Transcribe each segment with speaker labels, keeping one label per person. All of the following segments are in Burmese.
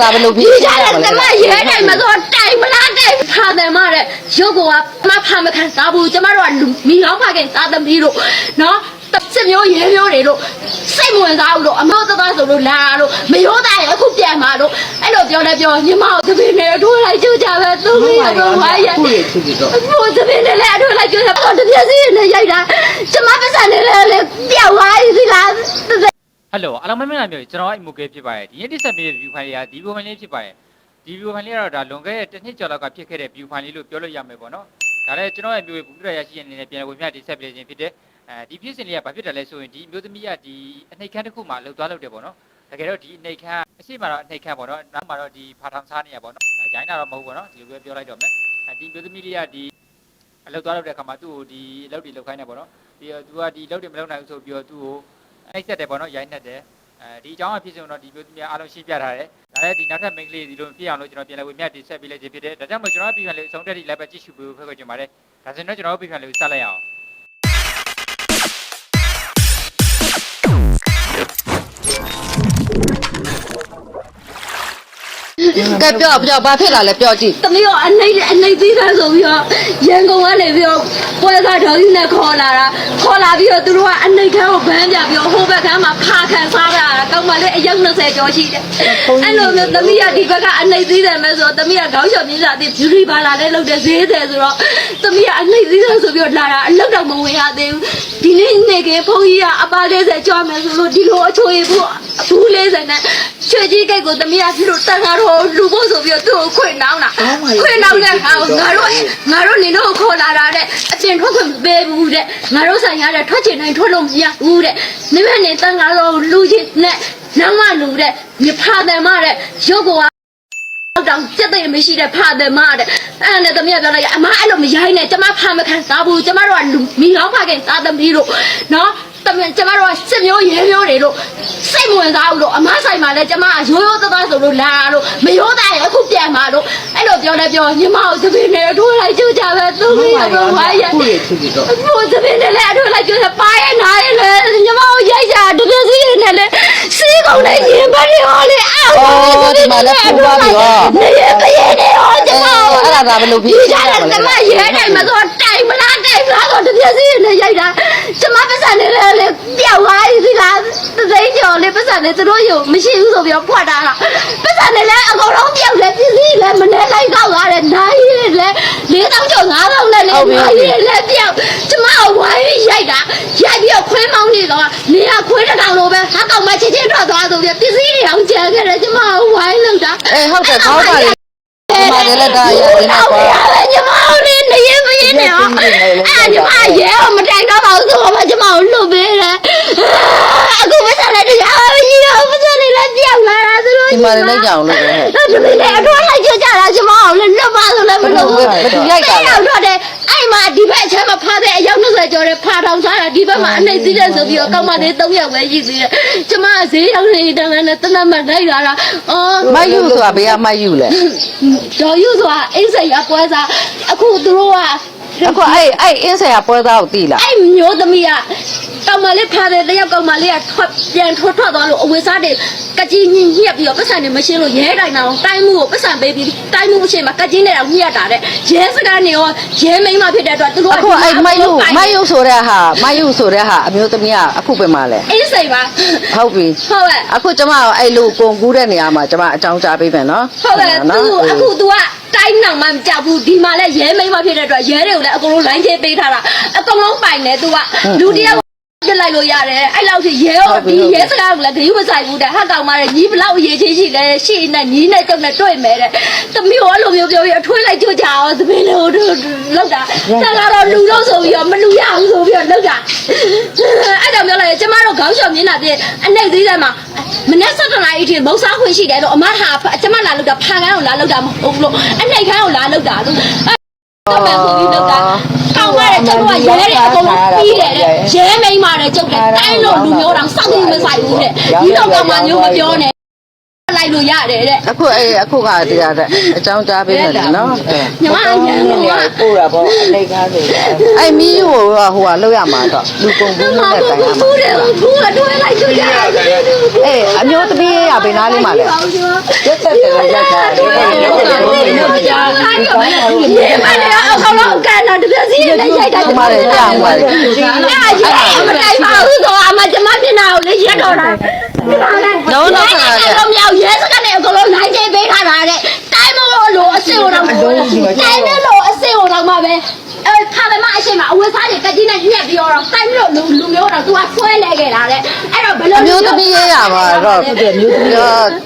Speaker 1: ဒါဘယ်လိုဖြေ
Speaker 2: ဒီ
Speaker 1: ရှ
Speaker 2: ကြ
Speaker 1: င်းရ
Speaker 2: တဲ့
Speaker 1: မလဲ
Speaker 2: ကျမရဲတိုင်မဆိုတိုင်မလားတိုင်ဖာတယ်မတဲ့ရုပ်ကမဖာမခံစားဘူးကျမတို့ကလူမီလောင်းဖခင်သားသမီးတို့နော်တစ်စမျိုးရဲမျိုးတွေတို့စိတ်ဝင်စားဘူးလို့အမောသက်သားဆိုလို့လာလို့မရောသားရအခုပြန်มาလို့အဲ့လိုပြောလဲပြောညီမတို့တပင်းနဲ့ထိုးလိုက်ကြကြပဲသူမီးတော့ဝါရ
Speaker 1: ခုရချစ်ကြတော့
Speaker 2: ဘိုးတပင်းနဲ့လည်းထိုးလိုက်ကြကြပေါ့တပြည့်စီနဲ့ရိုက်တာကျမပတ်စံနဲ့လည်းပြောက်သွားပြီလား
Speaker 3: ဟယ်လိုအားလုံးမင်္ဂလာမျိုးကျွန်တော်အိမ်မူကဲဖြစ်ပါတယ်ဒီနေ့တိဆက်ပေးတဲ့ view file လေးကဒီ view file လေးဖြစ်ပါတယ်ဒီ view file လေးကတော့ဒါလွန်ခဲ့တဲ့တစ်နှစ်ကျော်လောက်ကဖြစ်ခဲ့တဲ့ view file လေးလို့ပြောလို့ရမယ်ပေါ့နော်ဒါလည်းကျွန်တော်ရဲ့ view ဘူးပြရရှိတဲ့အနေနဲ့ပြန်လည်ဝင်ပြတိဆက်ပေးခြင်းဖြစ်တဲ့အဲဒီဖြစ်စဉ်လေးကဘာဖြစ်တယ်လဲဆိုရင်ဒီမျိုးသမီးကဒီအနှိတ်ခမ်းတစ်ခုမှလှုပ်သွားလှုပ်တယ်ပေါ့နော်တကယ်တော့ဒီအနှိတ်ခမ်းအရှိမတော့အနှိတ်ခမ်းပေါ့နော်နောက်မှာတော့ဒီဖာထောင်စားနေရပေါ့နော်အဲဂျိုင်းတာတော့မဟုတ်ပေါ့နော်ဒီလိုပဲပြောလိုက်တော့မယ်အဲဒီမျိုးသမီးလေးကဒီအလုပ်သွားလုပ်တဲ့အခါမှာသူ့ကိုဒီအလုပ်တွေလုပ်ခိုင်းတယ်ပေါ့နော်ဒီသူကဒီအလုပ်တွေမလုပ်နိုင်ဘူးဆိုပြီးတော့သူ့ကို အိတ်ဆက်တယ်ပေါ့နော်ရိုင်းနှက်တယ်အဲဒီအကြောင်းအဖြစ်ဆုံးတော့ဒီမျိုးသမီးအားလုံးရှင်းပြထားတယ်။ဒါလည်းဒီနောက်ထပ် main ကလေးဒီလိုဖြစ်အောင်လို့ကျွန်တော်ပြန်လည်ဝေမျှတင်ဆက်ပေးလိုက်ခြင်းဖြစ်တယ်။ဒါကြောင့်မို့ကျွန်တော်ပြည်ခံလေးအဆုံးတက်ဒီလည်းပဲကြည့်ရှုပေးဖို့ဖိတ်ခေါ်ချင်ပါတယ်။ဒါဆိုရင်တော့ကျွန်တော်ပြည်ခံလေးကိုစလိုက်အောင်
Speaker 1: ကဲပြောပြောဘာဖြစ်လာလဲပြောကြည့်
Speaker 2: သမီးကအနှိမ့်အနှိမ့်သီးသားဆိုပြီးတော့ရန်ကုန်ကနေပြီးတော့ပွဲစားတော်ကြီးနဲ့ခေါ်လာတာခေါ်လာပြီးတော့သူတို့ကအနှိမ့်ခန်းကိုဗန်းပြပြီးတော့ဟိုဘက်ခန်းမှာဖာခံစားရတာကောင်းမလေးအယောက်20ကျော်ရှိတယ်အဲ့လိုမျိုးသမီးကဒီဘက်ကအနှိမ့်သီးတယ်မဲ့ဆိုတော့သမီးကခေါင်းချော်မြင်းစားတဲ့ beauty parlor လေးလုပ်တဲ့ဈေးတယ်ဆိုတော့သမီးကအနှိမ့်သီးတယ်ဆိုပြီးတော့လာတာအလောက်တော့မဝင်ရသေးဘူးဒီနေ့နေကဘုန်းကြီးကအပါ40ကျော်မယ်ဆိုလို့ဒီလိုအချိုးရဘူးဘူး40နဲ့ ချွေကြီးကိတ်ကိုသမီးကဒီလိုတန်ခါတော့လူဖို့ဆိုပြီးတော့သူ့ကိုခွေနှောင်းတာခွေနှောင်းတဲ့ဟာကိုငါတို့ငါတို့နေတော့ခေါ်လာတာတဲ့အပြင်ထွက်ခွင့်မပေးဘူးတဲ့ငါတို့ဆိုင်ရတဲ့ထွက်ချင်တိုင်းထွက်လို့မရဘူးတဲ့နိမနဲ့တန်ခါတော့လူချင်းနဲ့နောက်မှလူတဲ့မြဖာတယ်မတဲ့ရုပ်ကောတောင်စက်သိမ်းမရှိတဲ့ဖာတယ်မတဲ့အဲ့နဲ့သမီးကပြောလိုက်အမအဲ့လိုမရိုင်းနဲ့ကျမဖာမခံစားဘူးကျမတို့ကလူမီလောင်းဖခင်သားသမီးတို့နော် တမန်ကျမတို့ကစစ်မျိုးရဲမျိုးတွေလို့စိတ်ဝင်စားဘူးလို့အမဆိုင်မှာလည်းကျမကရိုးရိုးသားသားဆိုလို့လာလို့မရိုးသားရအခုပြန်มาလို့အဲ့လိုပြောလဲပြောညီမကိုတပင်းနဲ့ထိုးလိုက်ကြကြပဲသူမီတော့ဝါရ
Speaker 1: ခုရချစ်ကြတော့
Speaker 2: ဘိုးတပင်းနဲ့လည်းထိုးလိုက်ကြကြပါရဲ့နားရဲ့လေညီမကိုရိုက်ကြတပင်းစီးနဲ့လည်းစီးကုန်နဲ့ရင်ပတ်တွေဟောလေအော်
Speaker 1: အော်ဒီမှာလည်းပူသွားပြီဟော
Speaker 2: နေရပရဲ့နေဟောကျမ
Speaker 1: အဲ့ဒါဒါဘယ်လိုဖြေ
Speaker 2: ဒီ
Speaker 1: ရှ
Speaker 2: ကြ
Speaker 1: င်းရ
Speaker 2: တဲ့
Speaker 1: မလဲ
Speaker 2: ကျမရဲတိုင်မဆိုတိုင်မလားတို င်မလားတော့တပြည့်စီနဲ့ရိုက်တာကျမပတ်စံနဲ့လည်းပြောက်သွားပြီလားသသိန်းကျော်လေးပတ်စံနဲ့သူတို့ရုံမရှိဘူးဆိုပြီးတော့ဖွက်တာလားပတ်စံနဲ့လည်းအကုန်လုံးပြောက်တယ်ပစ္စည်းလည်းမနေလိုက်တော့ရတယ်နိုင်ရည်လည်း၄တောင်းကျော်၅တောင်းနဲ့လည်းနိုင်ရည်လည်းပြောက်ကျမကဝိုင်းရိုက်တာရိုက်ပြီးတော့ခွေးမောင်းနေတော့နေရခွေးတစ်တောင်လိုပဲဟာကောင်မချင်းချင်းထွက်သွားဆိုပြီးပစ္စည်းတွေအောင်ကျန်ခဲ့တယ်ကျမကဝိုင်းလောက်တာ
Speaker 1: အေးဟုတ်တယ်ခေါင်းပါလေဒီမှာလည်းဒါရနေမှာကွာ
Speaker 2: ညီမတို့နေနေရမရနေအောင်အဲ့ညီမရဲမ တိုင်တော့ပါဘူးဆိုတော့ညီမကိုလွတ်ပေးတယ်အခုမဆက်လိုက်တရားကြီးတော့မဆက်လိုက်လက်ပြောက်လာတာသူတို့
Speaker 1: ဒီမှာလည်းကြောင်လို့ပဲ
Speaker 2: အဲ့ဒီလေအထွားလိုက်ကြကြတာညီမအောင်လည်းလွတ်ပါဆိုလည်းမလွတ်ဘူး
Speaker 1: ဘယ်သူရိုက်တာလဲ
Speaker 2: တော့တယ်အဲ့မှာဒီဘက်အချမ်းမှာဖားတဲ့အယောက်20ကျော်တဲ့ဖားထောင်စားတာဒီဘက်မှာအနှိမ့်စည်းတဲ့ဆိုပြီးတော့ကောက်မလေး3ယောက်ပဲရှိသေးတယ်ကျမဈေးရောက်နေတယ်နဲ့တနတ်မှလိုက်လာတာအော်
Speaker 1: မယူဆိုတာဘေးကမယူလဲ
Speaker 2: ဒေါ်ယူဆိုတာအိမ်ဆိုင်ရပွဲစားအခုသူတို့က
Speaker 1: အခုအဲ့အဲ့အင်းဆရာပွဲသားကိုတီးလား
Speaker 2: အဲ့မျိုးသမီးကကောင်မလေးဖားတယ်တယောက်ကောင်မလေးကထွက်ပြန်ထွက်ထွက်သွားလို့အဝေစားတွေကကြီးညှက်ပြီးတော့ပတ်စံတွေမရှင်းလို့ရဲတိုင်တာအောင်တိုင်းမှုကိုပတ်စံပေးပြီးတိုင်းမှုအချိန်မှာကကြီးနဲ့တော့ညှက်တာတဲ့ရဲစကားနေရောရဲမိန်းမဖြစ်တဲ့အတွက်သူတို့က
Speaker 1: အခုအဲ့မယူမယူဆိုတဲ့ဟာမယူဆိုတဲ့ဟာအမျိုးသမီးကအခုပဲမလဲ
Speaker 2: အိမ်ဆိုင်ပါ
Speaker 1: ဟုတ်ပြီ
Speaker 2: ဟုတ်ရဲ့
Speaker 1: အခုကျမအဲ့လိုကွန်ကူးတဲ့နေရာမှာကျမအကြောင်းကြားပေးမယ်နော်
Speaker 2: ဟုတ်ရဲ့သူအခု तू ကတိုင်းနောင်မှမကြောက်ဘူးဒီမှာလဲရဲမိန်းမဖြစ်တဲ့အတွက်ရဲတွေကိုလည်းအကုန်လုံးလိုင်းချပေးထားတာအကုန်လုံးပိုင်တယ် तू ကလူတယောက်ပြ စ်လိုက်လို့ရတယ်အဲ့လောက်ထိရဲရောဒီရဲစကားကလည်းဂရုမဆိုင်ဘူးတဲ့ဟာကောင်မတဲ့ညီဘလောက်အရေးချင်းရှိလဲရှေ့နဲ့ညီနဲ့တုတ်နဲ့တွေ့မယ်တဲ့သမီးကအဲ့လိုမျိုးပြောပြီးအထွေးလိုက်ကြွကြအောင်သမီးတို့လောက်တာတန်ကတော့လူလို့ဆိုပြီးတော့မလူရအောင်ဆိုပြီးတော့လောက်တာအဲ့တော့ပြောလိုက်ကျမတို့ခေါင်းလျှော်မြင်တာပြည့်အနှိမ့်သေးတယ်မှာမနေ့7နာရီထိမုံစားခွင့်ရှိတယ်လို့အမဟာကျမလာလောက်တာဖာကန်းကိုလာလောက်တာမဟုတ်ဘူးလို့အနှိမ့်ခန်းကိုလာလောက်တာလို့တော့မှကိုပြီးလောက်တာကောင်းပါတဲ့ကျမကရဲတယ်အကုန်လုံးပြီးတယ်တဲ့ ရဲမိန်မာတယ်ကျုပ်တယ်တိုင်းလို့လူမျိုးတောင်စောင့်နေမဆိုင်ဘူးတဲ့ဒီတော့ကောင်မမျိုးမပြောနဲ့ လိုက်လို့ရတယ်တဲ့
Speaker 1: အခုအေးအခုကတရားတဲ့အကြောင်းကြားပေးမယ်နော်
Speaker 2: ညီမရန်ကုန်က
Speaker 4: ပို့တာပေါ့အိတ်ကားနေတာ
Speaker 1: အဲ့မီးကိုဟိုကလောက်ရမှာတော့လူကုန်ကူး
Speaker 2: မ
Speaker 1: နဲ့တိုင်ရ
Speaker 2: ဘူး
Speaker 1: မှာ
Speaker 2: ဘူးတယ်ဘူးကတွဲလိုက်လို့ရတယ်
Speaker 1: အေးအမျိုးသမီးရဘေးနားလေးမှာလဲ
Speaker 4: ရက်သက်တယ်ရက်သားတယ်
Speaker 2: ရေမနေအောင်ခေါင်းကန်လာတပြည့်စီနဲ့ရိုက်တာ
Speaker 1: ဒီမှာလည်းကြာမှာလေ
Speaker 2: အဲ့ရေမတိုင်ပါဘူးဆိုအမကျမမျက်နှာကိုလေရက်တော့တာတော့မြောက်ရဲစကနေအကုန်လုံးလိုက်ကျပေးထားတာတဲ့တိုင်းမလို့အစ်စ်ကိုတော့တိုင်းမလို့အစ်စ်ကိုတော့မှပဲအဲခါမမအရှိမအဝတ်စားတွေကကြီးနဲ့ ညက်ပြီးတော့တိုင်းလို့လူလူမျိုးတော့သူကဆွဲလဲခဲ့တာတဲ့အဲ့တော့ဘယ်လို
Speaker 1: အမျိုးသမီးရရမှာတော့ပြော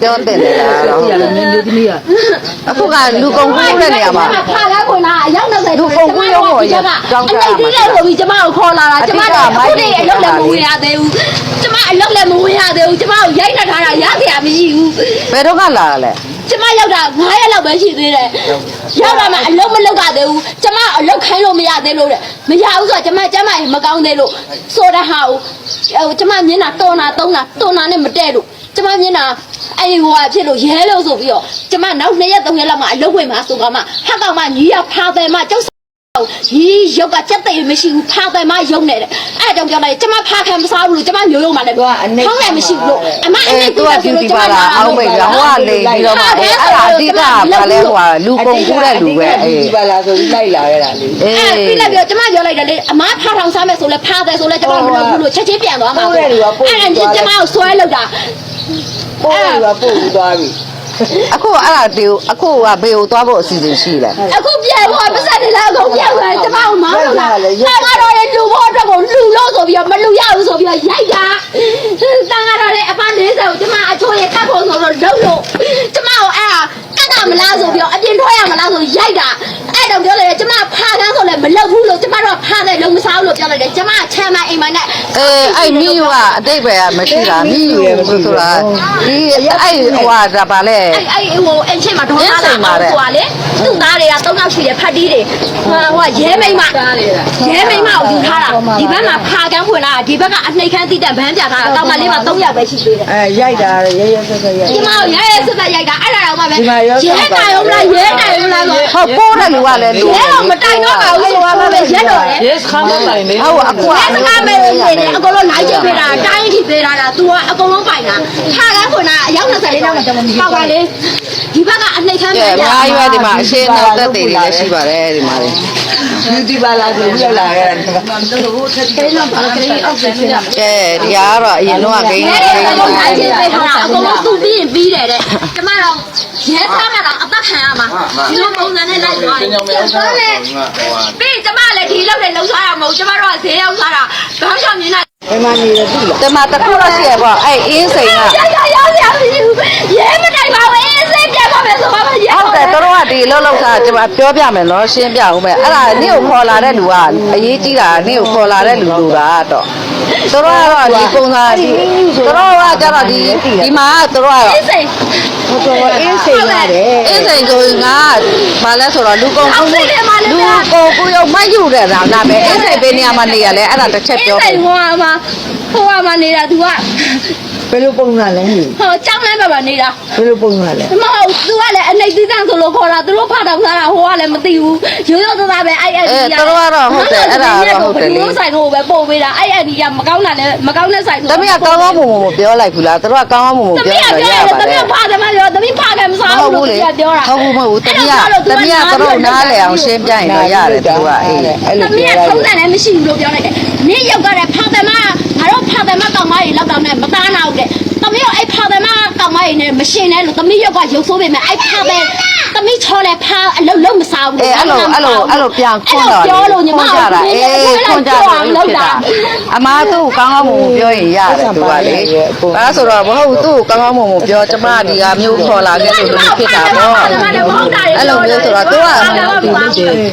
Speaker 1: ပြောတင်နေတာတော့
Speaker 4: ရလည်းမျိုးသမီးက
Speaker 1: အခုကလူကုန်ကူးတဲ့နေရာမှာ
Speaker 2: ခါကားခွန်လာအရောက်90
Speaker 1: လူကုန်ကူးရုံးကိုကြောင်းကြရမှာ
Speaker 2: အတိတ်လည်းဆိုပြီးကျမကိုခေါ်လာတာကျမတို့အခုတည်းအလုပ်လည်းမဝင်ရသေးဘူးကျမအလုပ်လည်းမဝင်ရသေးဘူးကျမကိုရိုက်နှက်ထားတာရစရာမရှိဘူး
Speaker 1: ဘယ်တော့ကလာလဲ
Speaker 2: ကျမရောက်တာ9ရက်လောက်ပဲရှိသေးတယ်ရောက်လာမှအလုပ်မလုပ်ရသေးဘူးကျမအလုပ်ခိုင်းလို့မရသေးလို့တဲ့မရဘူးဆိုတော့ကျမကျမရင်မကောင်းသေးလို့ဆိုတဲ့ဟာကိုဟိုကျမမျက်နှာတော်နာသုံးတာတော်နာနဲ့မတည့်လို့ကျမမျက်နှာအဲ့ဒီဟိုကဖြစ်လို့ရဲလို့ဆိုပြီးတော့ကျမနောက်2ရက်3ရက်လောက်မှအလုပ်ဝင်မှာဆိုကမှဟက်ကောင်မှညီရဖာတယ်မှကျောက် ဒီရုပ်ကစက်သိမ်းမရှိဘူးဖာတယ်မှရုပ်နေတယ်အဲ့ဒါကြောင့်ပြောလိုက်ကျမဖာခံမစားဘူးလို့ကျမမျိုးရုံမှလည်းဖောင်းလည်းမရှိဘူးလို့အမ
Speaker 1: အေးသူကပြူတီပါလာအောင်းမိတ်ကဟိုကလေပြီးတော့မှအဲ့ဒါအဓိကဘာလဲဟိုကလူကုန်ကူးတဲ့လူပဲအေး
Speaker 4: ဒီပါလာဆိုပြီးလိုက်လာရတာလေ
Speaker 1: အေး
Speaker 2: အဲ့ပြီးလိုက်ပြီးတော့ကျမပြောလိုက်တယ်လေအမဖားထောင်စားမယ်ဆိုလဲဖားတယ်ဆိုလဲကျမမလုပ်ဘူးလို့ချက်ချင်းပြန်သွားမှာအဲ့ဒါကျမကိုဆွဲလောက်တာ
Speaker 4: ပို့ရပို့ပြီးသွားပြီ
Speaker 1: အခုအဲ့ဒါတေအခုကဘေကိုသွားဖို့အစီအစဉ်ရှိလဲ
Speaker 2: အခုပြန်ဖို့ပတ်စံနေလားအကုန်ပြန်သွားကျမကိုမောင်းလို့လားအဲ့ကတော့လေလူဖို့အတွက်ကိုလူလို့ဆိုပြီးတော့မလူရဘူးဆိုပြီးတော့ရိုက်တာတန်ကတော့လေအပ40ကိုကျမအချိုးရကတ်ဖို့ဆိုတော့လုံးလို့ကျမကိုအဲ့ဒါကတ်တာမလားဆိုပြီးတော့အပြင်ထွက်ရမလားဆိုရိုက်တာအဲ့တော့ပြောလိုက်တယ်ကျမဖားကန်းဆိုလဲမလုပ်ဘူးလို့ကျမတို့ ဖားတယ်လုံးမစားဘူးလို့ပြောလိုက်တယ်ကျမချမ်းမအိမ်မနဲ့
Speaker 1: အေးအဲ့မိယူကအတိတ်ပဲမရှိတာမိယူဆိုတာဒီအဲ့ဟိုကဒါပါလဲ
Speaker 2: အဲ့အဲ့ဟိုအချင်းမှာဒေါ်လာလာမှာဟိုကလေသူ့သားတွေက၃ယောက်ရှိတယ်ဖတ်တီးတွေဟိုဟိုရဲမိမရဲမိမကိုယူထားတာဒီဘက်မှာဖာကန်းဖွင့်လာဒီဘက်ကအနှိတ်ခမ်းတိတက်ဗန်းပြထားတာတောင်မလေးမှာ၃ယောက်ပဲရှိသေးတယ်
Speaker 4: အဲရိုက်တာရရဆက်ဆက်ရိုက်
Speaker 2: ဒီမှာရဲရဲစစ်စစ်ရိုက်တာအဲ့ဒါတော့မှပဲရဲတိုင်အောင်မလားရဲတိုင်အောင်မလားဆို
Speaker 1: ဟောပိုးတဲ့လူကလည်းလူ
Speaker 2: ရဲတော့မတိုင်တော့ပါဘူးဆိုတာပဲရက်တော့တယ်
Speaker 4: ရဲစခန်းမတိုင်လေ
Speaker 1: ဟုတ်အခုက
Speaker 2: ရဲစကားမဲ့နေတယ်အကုန်လုံးလိုက်ချိတ်ပေးတာတိုင်းထိပေးတာလား तू ကအကုန်လုံးပိုင်တာဖာကန်းဖွင့်တာအယောက်20လေးတော့ပေါ့ပါလေ ဒီဘက်ကအနှိတ်ခမ်း
Speaker 1: ကဲ
Speaker 2: ပြန်
Speaker 1: အများကြီးပဲဒီမှာအရှင်းနောက်သက်တွေလည်းရှိပါတယ်ဒီမှာလေ
Speaker 4: ဒီဒီပါလာဆိုပြီးရောက်လာရတာ
Speaker 1: ကဲဒီကတော့အရင်တော့ဂိမ်း
Speaker 2: ရဲ
Speaker 1: ဂိ
Speaker 2: တွေ
Speaker 1: မ်း
Speaker 2: အကုန်လိုက်ချင်းပေးထားတာအကုန်လုံးသူ့ပြီးရင်ပြီးတယ်တဲ့ကျမတော့ရဲသားမှာတော့အသက်ခံရမှာဒီလိုပုံစံနဲ့လိုက်သွားတယ်ဆိုလေပြီးကျမလည်းဒီလောက်နဲ့လှုပ်ရှားတာမဟုတ်ကျမတို့ကဈေးရောက်သွားတာခေါင်းဆောင်မြင်တာ
Speaker 4: ဘယ်မှာနေရသူ့လား
Speaker 1: ဒီမှာတစ်ခုတော့ရှိရပေါ့အဲ့အင်းစိန်က
Speaker 2: ရရရောက်ရပြီရဲမတိုင်ပါဘူးအေးစိတ် ပြတ်ပါမယ်ဆိုပါမရဲ
Speaker 1: ဟုတ်တယ်တို့ကဒီလှုပ်လှုပ်စားကျွန်မပြောပြမယ်နော်ရှင်းပြဦးမယ်အဲ့ဒါနေ့ကိုခေါ်လာတဲ့လူကအရေးကြီးတာနေ့ကိုခေါ်လာတဲ့လူလူတာတော့တို့ကတော့ဒီပုံစံဒီတို့ကကျတော့ဒီဒီမှာတို့ကတော့
Speaker 2: အေးစိတ်
Speaker 4: ဟိုတော့အင်းစိန်ရတယ်
Speaker 1: အင်းစိန်ဆိုရင်ကဘာလဲဆိုတော့လူကုန်ကူလူကုန်ကူရောက်မိုက်ယူတဲ့ဒါနာပဲအင်းစိန်ပေးနေရမှာနေရလဲအဲ့ဒါတစ်ချက်
Speaker 2: အေး
Speaker 1: ပြော
Speaker 2: စိတ်ဟိုမှာဟိုမှာနေတာ तू က
Speaker 4: ဘယ်လိုပုံစံလဲဟိ
Speaker 2: ဟိုကြောင်းလမ်းမှာနေတာ
Speaker 4: ဘယ်လိုပုံစံလဲ
Speaker 2: မဟုတ်သူကလည်းအနေသီးသန့်ဆိုလို့ခေါ်တာသူတို့ဖတ်တော့စားတာဟိုကလည်းမသိဘူးရိုးရိုးသားသားပဲအဲ့အဲ့ဒီကဘလို့ဆိုင်ကိုပဲပို့ပေးတာအဲ့အဲ့ဒီကမကောင်းတာလည်းမကောင်းတဲ့ဆိုင်
Speaker 1: တမီးကကောင်းကောင်းမွန်မွန်ပြောလိုက်ဘူးလားတို့ကကောင်းကောင်းမွန်မွန်
Speaker 2: သမီး
Speaker 1: ပြော
Speaker 2: က
Speaker 1: ရ
Speaker 2: ပြော
Speaker 1: ရ
Speaker 2: တယ်
Speaker 1: ပါ
Speaker 2: သမီး
Speaker 1: တယ်
Speaker 2: ကဖာတယ်မပြောသမီးဖာတယ်မစား
Speaker 1: ဟုတ်
Speaker 2: ဘူး
Speaker 1: ဘူး
Speaker 2: လို့
Speaker 1: လေ
Speaker 2: ပြောတာ
Speaker 1: ဟုတ်ဘူးမဟုတ်ဘူးတမီးကတမီးကတော့နားလေအောင်ရှင်းပြရင်တော့ရတယ်သူကအေး
Speaker 4: အဲ့
Speaker 2: တ
Speaker 4: လို
Speaker 2: မီး
Speaker 4: ပြော
Speaker 2: က
Speaker 4: ရ
Speaker 2: ထုံးတယ်လည်းမရှိဘူးလို့ပြောလိုက်တယ်နင်းရောက်ကြတဲ့ဖာတယ်မငါ တို့ဖာတယ်မကောင်းမကြီးလောက်တော့နဲ့မသားနာဘူးတဲ့သမီးကအဲ့ဖာတယ်မကောင်းမကြီးနဲ့မရှင်နဲ့လို့သမီးရောက်ကရုပ်ဆိုးပေမဲ့အဲ့ဖာတယ်သမီးချော်လဲဖာအလုံးလုံးမစားဘူး
Speaker 1: အေးအဲ့လိုအဲ့လိုအဲ့လိုပြန်ခွန်းတော့
Speaker 2: ပြောလို့ညီမ
Speaker 1: ကြတာအေးခွန်းကြလို့ဖြစ်တာအမားသူ့ကောင်းကောင်းမွန်မွန်ပြောရင်ရတယ်သူကလေဒါဆိုတော့မဟုတ်သူ့ကောင်းကောင်းမွန်မွန်ပြောကျမဒီကမျိုးခေါ်လာခဲ့လို့ဖြစ်တာပေါ့အဲ့လိုမျိုးဆိုတော့သူက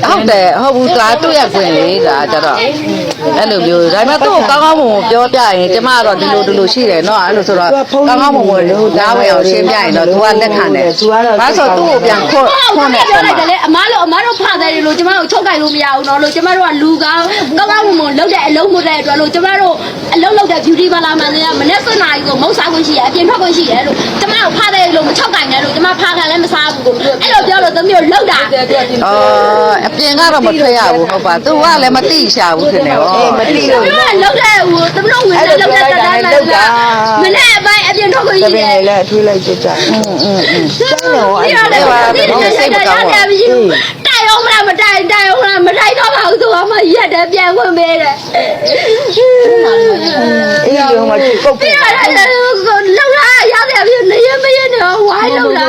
Speaker 1: ဟုတ်တယ်ဟုတ်ဘူးဒါသူ့ရဲ့ခွင့်လေဒါကြတော့ အဲ့လိုမျိုးဒါပေမဲ့သူ့ကောင်းကောင်းမွန်မွန်ပြောပြရင်ကျမကတော့ဒီလိုဒီလိုရှိတယ်เนาะအဲ့လိုဆိုတော့ကောင်းကောင်းမွန်မွန်ဒါဝင်အောင်ရှင်းပြရင်တော့သူကလက်ခံတယ်ဒါဆိုသူ့ကိုပြန်ခွန်းခွန်းနဲ့
Speaker 2: ပြောလိုက်တယ်လေအမားလို့အမားတို့ဖာတယ်လို့ကျမတို့ချုပ်ကြိုက်လို့မရဘူးเนาะလို့ကျမတို့ကလူကောင်းကောင်းကောင်းမွန်မွန်လုံ လောက်တဲ့အလုံးမတဲ့အတွက်လို့ကျမတို့အလုံးလောက်တဲ့ beauty parlor မှာလည်းမနေ့စနာကြီးကိုမုတ်စားခွင့်ရှိတယ်အပြင်ထွက်ခွင့်ရှိတယ်လို့ကျမတို့ဖားတဲ့လို့မချောက်ကင်တယ်လို့ကျမဖားခံလည်းမစားဘူးကိုအဲ့လိုပြောလို့သမီးတို့လောက်တာ
Speaker 1: အော်အပြင်ကတော့မထွက်ရဘူးဟုတ်ပါသူကလည်းမတိရှာဘူးထင်တယ်ဟော
Speaker 4: အေးမတိလို့
Speaker 2: ကျမလောက်တဲ့ဟိုသမီးတို့ဝင်တဲ့လောက်တဲ့တန်းတန်းလာမနေ့အပိုင်းအပြင်ထွက်ခွင့်
Speaker 4: တ
Speaker 2: ရှိ
Speaker 4: ပ
Speaker 2: တ
Speaker 4: င်
Speaker 2: ယ်
Speaker 4: လည်းထွေးလိုက်ကြကြ
Speaker 1: อืมอืมอืม
Speaker 4: ကျန်းတော့
Speaker 2: ဒီ
Speaker 4: အဲ့
Speaker 2: တော့
Speaker 4: ဒါ
Speaker 2: လည်းဒီစိတ်မကောင်းပါဘူးတိုင်အောင်မလားမတိုင်တိုင်အောင်လားမတိုင်တော့ပါဘူးဆိုတော့မှရက်တယ်ပြန်ခွင့်ပေးတယ်
Speaker 4: အေးရောမှာကုတ်
Speaker 2: ပြီးတော့လည်းလောက်လာရတယ်ပြနေရမရနေဝိုင်း လောက်လာ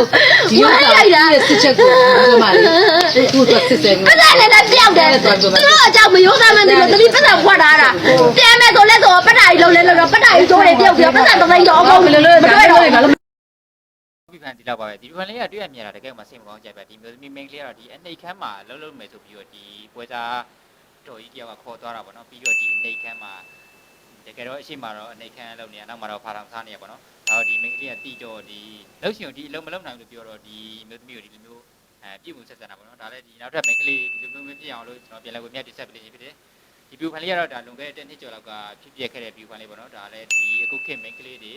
Speaker 2: ဒီဥစ္စာရဲ့စစ်ချက်ကိုဒီမှာလေသူ့တော့စစ်စစ်ပဒါလည်းလည်းပြောက်တယ်သူတို့အကြောင်းမရိုးသားမှန်းတယ်လို့တတိပဒါဖွက်ထားတာပြန်မဲ့ဆိုလဲဆိုပဒါကြီးလုံးလဲလို့ပဒါကြီးကျိုးတယ်ပြောက်ပြီးပဒါတသိန်းတော့အကုန်မတွေ့တော့
Speaker 3: ပြဖန်ဒီလောက်ပါပဲဒီပြဖန်လေးကတွေ့ရမြင်တာတကယ်မှစိတ်မကောင်းကြပဲဒီမျိုးသမီး main ကလေးကတော့ဒီအနေခမ်းမှာလှုပ်လှုပ်မယ်ဆိုပြီးတော့ဒီပွဲစားတော်ကြီးတယောက်ကခေါ်သွားတာပေါ့နော်ပြီးတော့ဒီအနေခမ်းမှာတကယ်တော့အရှိမတော့အနေခမ်းလုပ်နေတာနောက်မှာတော့ဖာထောင်စားနေရပေါ့နော် ဒါတော့ဒီ main ကလေးကတီးတော့ဒီလှုပ်ရှင်ကိုဒီအလုံးမလုံးနိုင်ဘူးလို့ပြောတော့ဒီမျိုးသမီးကိုဒီလိုမျိုးအဲပြည့်မှုဆက်ဆံတာပေါ့နော်ဒါလည်းဒီနောက်ထပ် main ကလေးဒီလိုမျိုးမဖြစ်အောင်လို့ကျွန်တော်ပြန်လဲဝင်မြတ်တိဆက်ပေးလေးဖြစ်တယ်ဒီပြူဖန်လေးကတော့ဒါလွန်ခဲ့တဲ့နှစ်ကျော်လောက်ကဖြစ်ပျက်ခဲ့တဲ့ပြူဖန်လေးပေါ့နော်ဒါလည်းဒီအခုခေတ် main ကလေးတွေ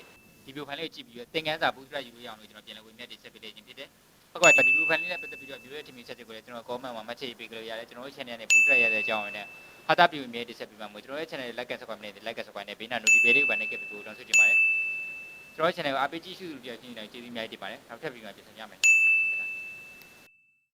Speaker 3: ဒီဗီဒီယိုဖိုင်လေးကိုကြည့်ပြီးတော့သင်ခန်းစာပူစရယူလို့ရအောင်လို့ကျွန်တော်ပြန်လည်ဝင်မြတ်တင်ဆက်ပေးနေခြင်းဖြစ်တယ်။ဟုတ်ကဲ့ဒီဗီဒီယိုဖိုင်လေးနဲ့ပတ်သက်ပြီးတော့ဒီလိုထင်မြင်ချက်တွေကိုလည်းကျွန်တော် comment မှာမှတ်ချက်ပေးကြလို့ရတယ်ကျွန်တော်တို့ channel နဲ့ပူစရရတဲ့အကြောင်းနဲ့ဟာတာပြူမြဲတင်ဆက်ပေးပါမယ်ကျွန်တော်ရဲ့ channel ကို like က subscribe နဲ့ like က subscribe နဲ့ဘေးနာ notification လေးကိုပါနေခဲ့ပြီးတော့တောင်းဆိုချင်ပါတယ်။ ကျွန်တော်ရဲ့ channel ကိုအားပေးကြည့်ရှုလို့ပြည့်ချင်းနေကျေးဇူးအများကြီးတင်ပါတယ်။နောက်ထပ်ဗီဒီယိုမှာပြန်ဆောင်ရမယ်။